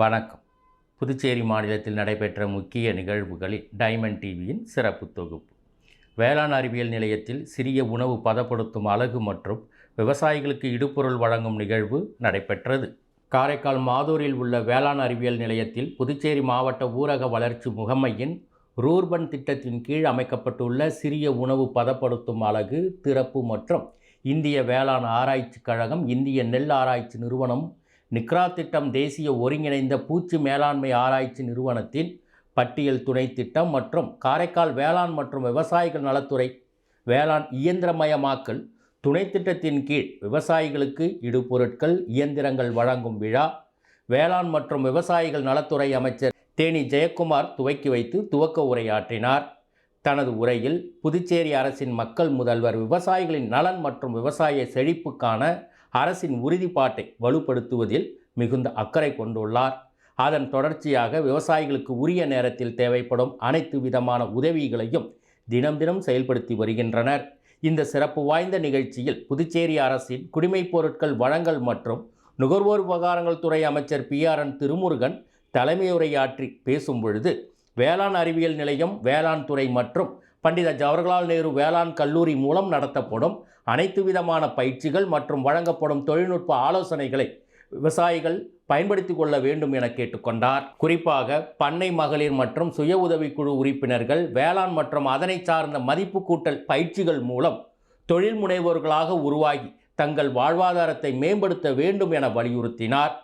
வணக்கம். புதுச்சேரி மாநிலத்தில் நடைபெற்ற முக்கிய நிகழ்வுகளில் டைமண்ட் டிவியின் சிறப்பு தொகுப்பு. வேளாண் அறிவியல் நிலையத்தில் சிறிய உணவு பதப்படுத்தும் அலகு மற்றும் விவசாயிகளுக்கு இடுபொருள் வழங்கும் நிகழ்வு நடைபெற்றது. காரைக்கால் மாதூரில் உள்ள வேளாண் அறிவியல் நிலையத்தில் புதுச்சேரி மாவட்ட ஊரக வளர்ச்சி முகமையின் ரூர்பன் திட்டத்தின் கீழ் அமைக்கப்பட்டுள்ள சிறிய உணவு பதப்படுத்தும் அலகு திறப்பு மற்றும் இந்திய வேளாண் ஆராய்ச்சி கழகம் இந்திய நெல் ஆராய்ச்சி நிறுவனம் நிக்ரா திட்டம் தேசிய ஒருங்கிணைந்த பூச்சி மேலாண்மை ஆராய்ச்சி நிறுவனத்தின் பட்டியல் துணை திட்டம் மற்றும் காரைக்கால் வேளாண் மற்றும் விவசாயிகள் நலத்துறை வேளாண் இயந்திரமயமாக்கல் துணை திட்டத்தின் கீழ் விவசாயிகளுக்கு இடுபொருட்கள் இயந்திரங்கள் வழங்கும் விழா வேளாண் மற்றும் விவசாயிகள் நலத்துறை அமைச்சர் தேனி ஜெயக்குமார் துவக்கி வைத்து துவக்க உரையாற்றினார். தனது உரையில் புதுச்சேரி அரசின் மக்கள் முதல்வர் விவசாயிகளின் நலன் மற்றும் விவசாய செழிப்புக்கான அரசின் உறுதிப்பாட்டை வலுப்படுத்துவதில் மிகுந்த அக்கறை கொண்டுள்ளார். அதன் தொடர்ச்சியாக விவசாயிகளுக்கு உரிய நேரத்தில் தேவைப்படும் அனைத்து விதமான உதவிகளையும் தினம் தினம் செயல்படுத்தி வருகின்றனர். இந்த சிறப்பு வாய்ந்த நிகழ்ச்சியில் புதுச்சேரி அரசின் குடிமைப் பொருட்கள் வழங்கல் மற்றும் நுகர்வோர் விவகாரங்கள் துறை அமைச்சர் பி ஆர் என் திருமுருகன் தலைமையுரையாற்றி பேசும் பொழுது வேளாண் அறிவியல் நிலையம் வேளாண் துறை மற்றும் பண்டித ஜவஹர்லால் நேரு வேளாண் கல்லூரி மூலம் நடத்தப்படும் அனைத்து விதமான பயிற்சிகள் மற்றும் வழங்கப்படும் தொழில்நுட்ப ஆலோசனைகளை விவசாயிகள் பயன்படுத்திக் கொள்ள வேண்டும் என கேட்டுக்கொண்டார். குறிப்பாக பண்ணை மகளிர் மற்றும் சுய உதவிக்குழு உறுப்பினர்கள் வேளாண் மற்றும் அதனை சார்ந்த மதிப்பு கூட்டல் பயிற்சிகள் மூலம் தொழில் முனைவோர்களாக உருவாகி தங்கள் வாழ்வாதாரத்தை மேம்படுத்த வேண்டும் என வலியுறுத்தினார்.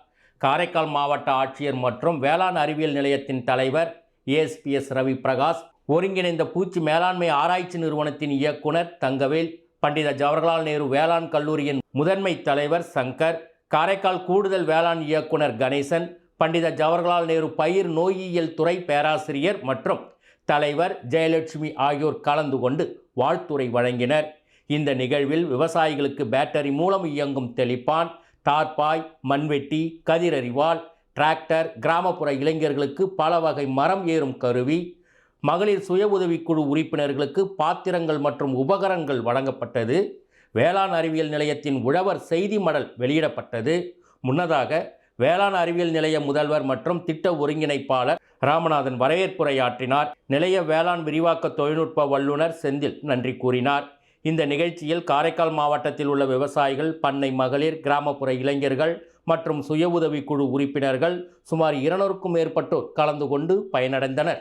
காரைக்கால் மாவட்ட ஆட்சியர் மற்றும் வேளாண் அறிவியல் நிலையத்தின் தலைவர் ஏஎஸ்பிஎஸ் ரவி பிரகாஷ் ஒருங்கிணைந்த பூச்சி மேலாண்மை ஆராய்ச்சி நிறுவனத்தின் இயக்குனர் தங்கவேல் பண்டித ஜவஹர்லால் நேரு வேளாண் கல்லூரியின் முதன்மை தலைவர் சங்கர் காரைக்கால் கூடுதல் வேளாண் இயக்குனர் கணேசன் பண்டித ஜவஹர்லால் நேரு பயிர் நோயியல் துறை பேராசிரியர் மற்றும் தலைவர் ஜெயலட்சுமி ஆகியோர் கலந்து கொண்டு வாழ்த்துரை வழங்கினர். இந்த நிகழ்வில் விவசாயிகளுக்கு பேட்டரி மூலம் இயங்கும் தெளிப்பான் தார்பாய் மண்வெட்டி கதிரறிவாள் டிராக்டர் கிராமப்புற இளைஞர்களுக்கு பல வகை மரம் ஏறும் கருவி மகளிர் சுய உதவிக்குழு உறுப்பினர்களுக்கு பாத்திரங்கள் மற்றும் உபகரணங்கள் வழங்கப்பட்டது. வேளாண் அறிவியல் நிலையத்தின் உழவர் செய்தி மடல் வெளியிடப்பட்டது. முன்னதாக வேளாண் அறிவியல் நிலைய முதல்வர் மற்றும் திட்ட ஒருங்கிணைப்பாளர் ராமநாதன் வரவேற்புரையாற்றினார். நிலைய வேளாண் விரிவாக்க தொழில்நுட்ப வல்லுநர் செந்தில் நன்றி கூறினார். இந்த நிகழ்ச்சியில் காரைக்கால் மாவட்டத்தில் உள்ள விவசாயிகள் பண்ணை மகளிர் கிராமப்புற இளைஞர்கள் மற்றும் சுய உதவிக்குழு உறுப்பினர்கள் சுமார் இருநூறுக்கும் மேற்பட்டோர் கலந்து கொண்டு பயனடைந்தனர்.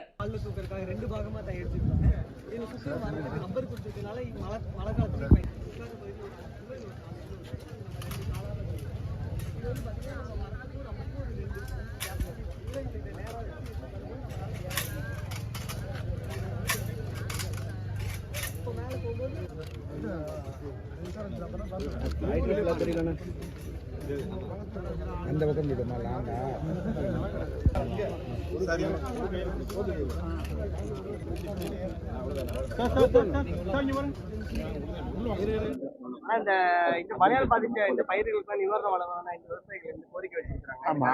அந்த பக்கம் விடுமா லாங்கா இந்த இந்த மழையால் பாதித்த இந்த பயிர்களுக்கு நிவாரணம் வழங்கணும் இந்த விவசாயிகள் இந்த கோரிக்கை வச்சிருக்காங்க ஆமா.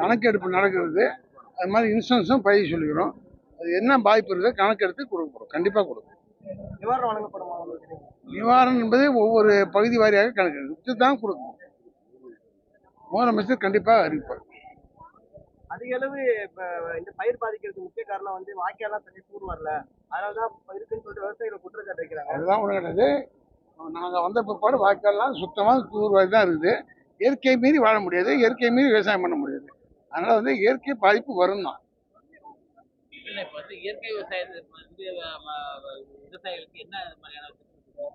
கணக்கெடுப்பு நடக்கிறது அது மாதிரி இன்சூரன்ஸும் பதிவு சொல்லிக்கிறோம். அது என்ன பாதிப்பு இருக்கோ கணக்கெடுத்து கொடுக்குறோம் கண்டிப்பாக கொடுக்குறோம் நிவாரணம் வழங்கப்படுமா நிவாரணம் என்பது ஒவ்வொரு பகுதி வாரியாக கணக்கெடுத்து தான் கொடுக்கணும் முதலமைச்சர் கண்டிப்பாக அறிவிப்பார். அதிக அளவு இப்ப இந்த பயிர் பாதிக்கிறதுக்கு முக்கிய காரணம் வந்து வாய்க்காலாம் தண்ணி தூர் வரல. அதனாலதான் இப்ப இருக்குன்னு சொல்லிட்டு விவசாயிகள் குற்றச்சாட்டு வைக்கிறாங்க. அதுதான் ஒன்று கிடையாது நாங்கள் வந்த பிற்பாடு வாய்க்கால்லாம் சுத்தமாக தூர்வாரி தான் இருக்குது. இயற்கை மீறி வாழ முடியாது. இயற்கை மீறி விவசாயம் பண்ண முடியாது. அதனால் வந்து இயற்கை பாதிப்பு வரும் தான் இல்ல வந்து இயற்கை விவசாயத்துக்கு வந்து விவசாயிகளுக்கு என்ன மாதிரியான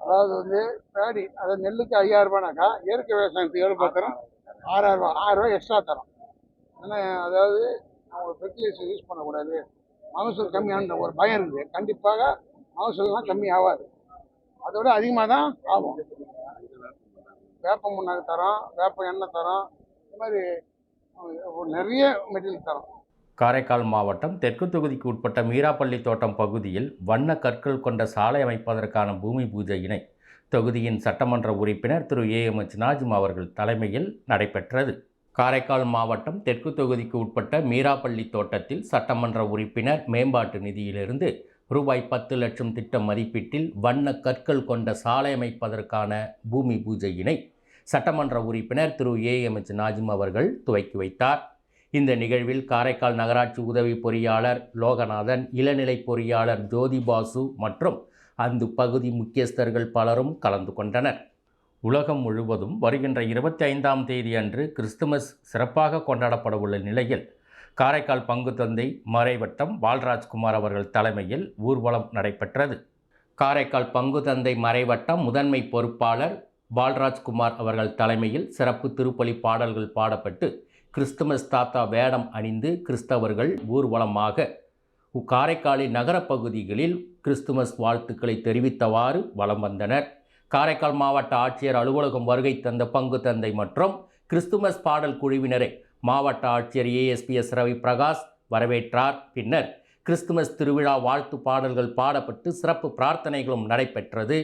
அதாவது வந்து பேடி அது நெல்லுக்கு ஐயாயிரம் ரூபாய்னாக்கா இயற்கை விவசாயத்துக்கு எவ்வளோ பார்க்குறோம் ஆறாயிரம் ரூபாய் ஆயிரம் ரூபாய் எக்ஸ்ட்ரா தரோம். ஏன்னா அதாவது அவங்க ஃபெர்டிலைசர் யூஸ் பண்ணக்கூடாது. மகசூல் கம்மியான ஒரு பயம் இருக்குது. கண்டிப்பாக மகசூல்லாம் கம்மி ஆகாது. அதோட அதிகமாக தான் ஆகும். வேப்ப முன்னாக்கு தரோம் வேப்ப எண்ணெய் தரோம். இது மாதிரி நிறைய மெட்டீரியல் தரோம். காரைக்கால் மாவட்டம் தெற்கு தொகுதிக்கு உட்பட்ட மீராப்பள்ளி தோட்டம் பகுதியில் வண்ண கற்கள் கொண்ட சாலை அமைப்பதற்கான பூமி பூஜையினை தொகுதியின் சட்டமன்ற உறுப்பினர் திரு. ஏ. எம். எச். நாஜிம் அவர்கள் தலைமையில் நடைபெற்றது. காரைக்கால் மாவட்டம் தெற்கு தொகுதிக்கு உட்பட்ட மீராப்பள்ளி தோட்டத்தில் சட்டமன்ற உறுப்பினர் மேம்பாட்டு நிதியிலிருந்து ரூபாய் பத்து லட்சம் திட்ட மதிப்பீட்டில் வண்ண கற்கள் கொண்ட சாலை அமைப்பதற்கான பூமி பூஜையினை சட்டமன்ற உறுப்பினர் திரு. ஏ. எம். எச். நாஜிம் அவர்கள் துவக்கி வைத்தார். இந்த நிகழ்வில் காரைக்கால் நகராட்சி உதவி பொறியாளர் லோகநாதன் இளநிலை பொறியாளர் ஜோதி பாசு மற்றும் அந்த பகுதி முக்கியஸ்தர்கள் பலரும் கலந்து கொண்டனர். உலகம் முழுவதும் வருகின்ற இருபத்தி ஐந்தாம் தேதி அன்று கிறிஸ்துமஸ் சிறப்பாக கொண்டாடப்பட உள்ள நிலையில் காரைக்கால் பங்கு தந்தை மறைவட்டம் பால்ராஜ்குமார் அவர்கள் தலைமையில் ஊர்வலம் நடைபெற்றது. காரைக்கால் பங்கு தந்தை மறைவட்டம் முதன்மை பொறுப்பாளர் பால்ராஜ்குமார் அவர்கள் தலைமையில் சிறப்பு திருப்பலி பாடல்கள் பாடப்பட்டு கிறிஸ்துமஸ் தாத்தா வேடம் அணிந்து கிறிஸ்தவர்கள் ஊர்வலமாக காரைக்காலின் நகரப்பகுதிகளில் கிறிஸ்துமஸ் வாழ்த்துக்களை தெரிவித்தவாறு வலம் வந்தனர். காரைக்கால் மாவட்ட ஆட்சியர் அலுவலகம் வருகை தந்த பங்கு தந்தை மற்றும் கிறிஸ்துமஸ் பாடல் குழுவினரை மாவட்ட ஆட்சியர் ஏஎஸ்பிஎஸ் ரவி பிரகாஷ் வரவேற்றார். பின்னர் கிறிஸ்துமஸ் திருவிழா வாழ்த்து பாடல்கள் பாடப்பட்டு சிறப்பு பிரார்த்தனைகளும் நடைபெற்றது.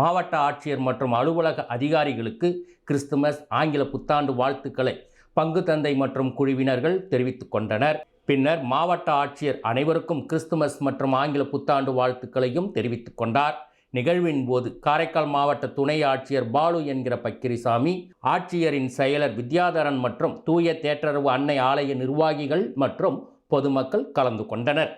மாவட்ட ஆட்சியர் மற்றும் அலுவலக அதிகாரிகளுக்கு கிறிஸ்துமஸ் ஆங்கில புத்தாண்டு வாழ்த்துக்களை பங்கு தந்தை மற்றும் குழுவினர்கள் தெரிவித்துக் கொண்டனர். பின்னர் மாவட்ட ஆட்சியர் அனைவருக்கும் கிறிஸ்துமஸ் மற்றும் ஆங்கில புத்தாண்டு வாழ்த்துக்களையும் தெரிவித்துக் கொண்டார். நிகழ்வின் போது காரைக்கால் மாவட்ட துணை ஆட்சியர் பாலு என்கிற பக்கிரிசாமி ஆட்சியரின் செயலர் வித்யாதரன் மற்றும் தூய தேற்றரவு அன்னை ஆலய நிர்வாகிகள் மற்றும் பொதுமக்கள் கலந்து கொண்டனர்.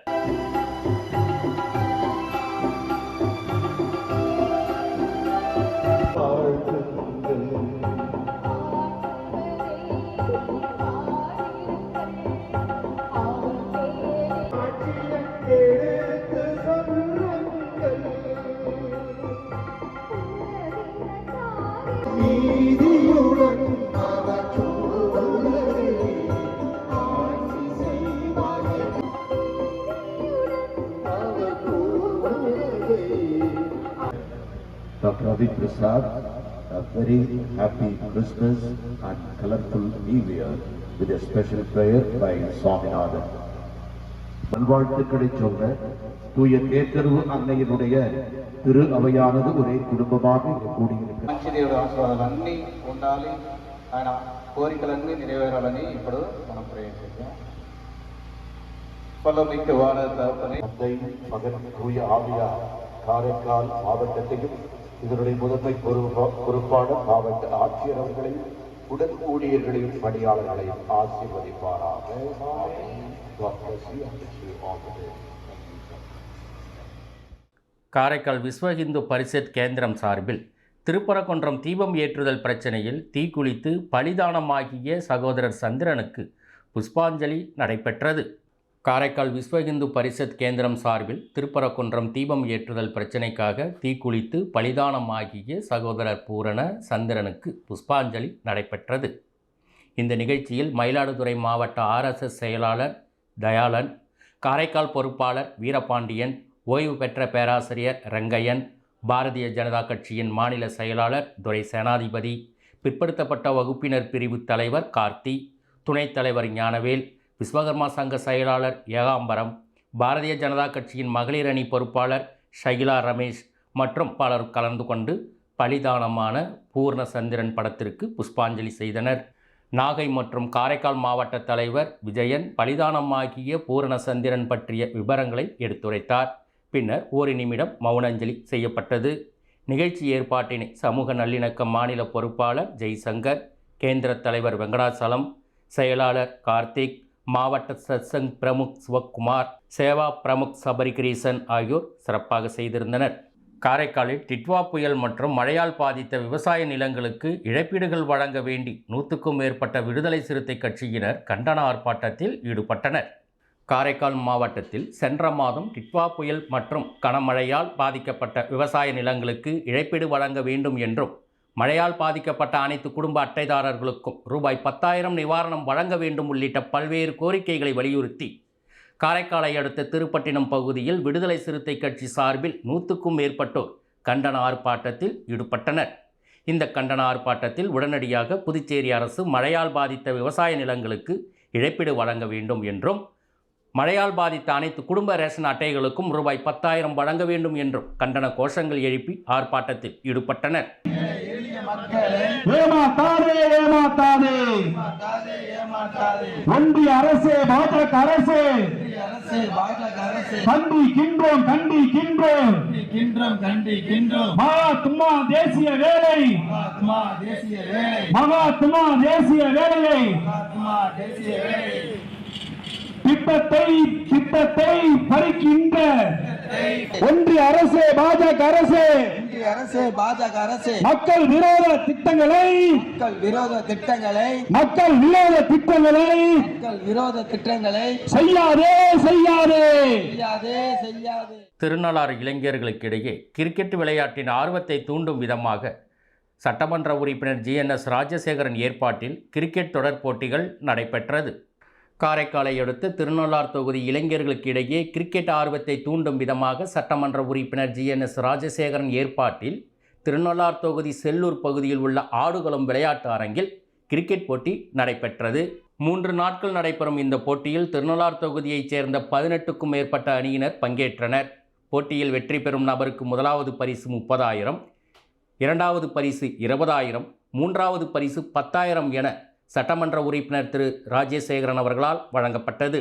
Prasad a very happy Christmas and colorful New Year with a special prayer by Swaminathan. நல்வாழ்த்துக்களை சொல்ல தூய தேர்வு அன்னையினுடைய திரு அவையானது ஒரே குடும்பமாக కూడినది అన్ని ఉండాలి ఆయన కోరికలన్నీ నెరవేరాలని ఇప్పుడు మనం ప్రయత్నిద్దాం பலமிக்க வாழ தந்தை மகன் தூய ஆவியா காரைக்கால் மாவட்டத்தையும் இதனுடைய முதன்மை பொறுப்பா- பொறுப்பாளர் மாவட்ட ஆட்சியர் அவர்களையும் உடன் ஊழியர்களையும் பணியாளர்களையும் ஆசீர்வதிப்பாராக. காரைக்கால் விஸ்வ இந்து பரிஷத் கேந்திரம் சார்பில் திருப்பரங்குன்றம் தீபம் ஏற்றுதல் பிரச்சனையில் தீக்குளித்து பலிதானமாகிய சகோதரர் சந்திரனுக்கு புஷ்பாஞ்சலி நடைபெற்றது. காரைக்கால் விஸ்வ இந்து பரிஷத் கேந்திரம் சார்பில் திருப்பரக்குன்றம் தீபம் ஏற்றுதல் பிரச்சினைக்காக தீக்குளித்து பலிதானமாகிய சகோதரர் பூரண சந்திரனுக்கு புஷ்பாஞ்சலி நடைபெற்றது. இந்த நிகழ்ச்சியில் மயிலாடுதுறை மாவட்ட ஆர்எஸ்எஸ் செயலாளர் தயாளன் காரைக்கால் பொறுப்பாளர் வீரபாண்டியன் ஓய்வு பெற்ற பேராசிரியர் ரங்கையன் பாரதிய ஜனதா கட்சியின் மாநில செயலாளர் துரை சேனாதிபதி பிற்படுத்தப்பட்ட வகுப்பினர் பிரிவு தலைவர் கார்த்தி துணைத் தலைவர் ஞானவேல் விஸ்வகர்மா சங்க செயலாளர் ஏகாம்பரம் பாரதிய ஜனதா கட்சியின் மகளிர் அணி பொறுப்பாளர் ஷகிலா ரமேஷ் மற்றும் பலர் கலந்து கொண்டு பலிதானமான பூர்ணசந்திரன் படத்திற்கு புஷ்பாஞ்சலி செய்தனர். நாகை மற்றும் காரைக்கால் மாவட்ட தலைவர் விஜயன் பலிதானமாகிய பூரணசந்திரன் பற்றிய விவரங்களை எடுத்துரைத்தார். பின்னர் ஒரு நிமிடம் மௌனஞ்சலி செய்யப்பட்டது. நிகழ்ச்சி ஏற்பாட்டினை சமூக நல்லிணக்க மாநில பொறுப்பாளர் ஜெய்சங்கர் கேந்திர தலைவர் வெங்கடாசலம் செயலாளர் கார்த்திக் மாவட்ட சத்சங் பிரமுக் சிவக்குமார் சேவா பிரமுக் சபரிகிரீசன் ஆகியோர் சிறப்பாக செய்திருந்தனர். காரைக்காலில் டிட்வா புயல் மற்றும் மழையால் பாதித்த விவசாய நிலங்களுக்கு இழப்பீடுகள் வழங்க வேண்டி நூற்றுக்கும் மேற்பட்ட விடுதலை சிறுத்தை கட்சியினர் கண்டன ஆர்ப்பாட்டத்தில் ஈடுபட்டனர். காரைக்கால் மாவட்டத்தில் சென்ற மாதம் டிட்வா புயல் மற்றும் கனமழையால் பாதிக்கப்பட்ட விவசாய நிலங்களுக்கு இழப்பீடு வழங்க வேண்டும் என்றும் மழையால் பாதிக்கப்பட்ட அனைத்து குடும்ப அட்டைதாரர்களுக்கும் ரூபாய் பத்தாயிரம் நிவாரணம் வழங்க வேண்டும் உள்ளிட்ட பல்வேறு கோரிக்கைகளை வலியுறுத்தி காரைக்காலை அடுத்த திருப்பட்டினம் பகுதியில் விடுதலை சிறுத்தை கட்சி சார்பில் நூற்றுக்கும் மேற்பட்டோர் கண்டன ஆர்ப்பாட்டத்தில் ஈடுபட்டனர். இந்த கண்டன ஆர்ப்பாட்டத்தில் உடனடியாக புதுச்சேரி அரசு மழையால் பாதித்த விவசாய நிலங்களுக்கு இழப்பீடு வழங்க வேண்டும் என்றும் மழையால் பாதித்த அனைத்து குடும்ப ரேஷன் அட்டைகளுக்கும் ரூபாய் பத்தாயிரம் வழங்க வேண்டும் என்றும் கண்டன கோஷங்கள் எழுப்பி ஆர்ப்பாட்டத்தில் ஈடுபட்டனர். ஏமாத்தாதே ஏமாத்தாதே. ஒன்றிய அரசே பாஜக அரசே. கண்டிக்கின்றோம் கண்டிக்கின்றோம். கின்றோம் கண்டிக்கின்றோம். மகாத்மா தேசிய வேலை. மகாத்மா தேசிய வேலையை. திட்டத்தை திட்டத்தை பறிக்கின்ற ஒன்றிய அரசு பாஜக அரசு. அரசு பாஜக அரசு. மக்கள் விரோத திட்டங்களை. மக்கள் விரோத திட்டங்களை. மக்கள் விரோத திட்டங்களை. மக்கள் விரோத திட்டங்களை. செய்யாதே செய்யாதே. செய்யாதே செய்யாதே. திருநள்ளாறு இளைஞர்களுக்கிடையே கிரிக்கெட் விளையாட்டின் ஆர்வத்தை தூண்டும் விதமாக சட்டமன்ற உறுப்பினர் ஜிஎன்எஸ் ராஜசேகரன் ஏற்பாட்டில் கிரிக்கெட் தொடர் போட்டிகள் நடைபெற்றது. காரைக்காலை அடுத்து திருநள்ளார் தொகுதி இளைஞர்களுக்கு இடையே கிரிக்கெட் ஆர்வத்தை தூண்டும் விதமாக சட்டமன்ற உறுப்பினர் ஜிஎன்எஸ் ராஜசேகரன் ஏற்பாட்டில் திருநள்ளார் தொகுதி செல்லூர் பகுதியில் உள்ள ஆடுகளம் விளையாட்டு அரங்கில் கிரிக்கெட் போட்டி நடைபெற்றது. மூன்று நாட்கள் நடைபெறும் இந்த போட்டியில் திருநள்ளார் தொகுதியைச் சேர்ந்த பதினெட்டுக்கும் மேற்பட்ட அணியினர் பங்கேற்றனர். போட்டியில் வெற்றி பெறும் நபருக்கு முதலாவது பரிசு முப்பதாயிரம் இரண்டாவது பரிசு இருபதாயிரம் மூன்றாவது பரிசு பத்தாயிரம் என சட்டமன்ற உறுப்பினர் திரு. ராஜேசேகரன் அவர்களால் வழங்கப்பட்டது.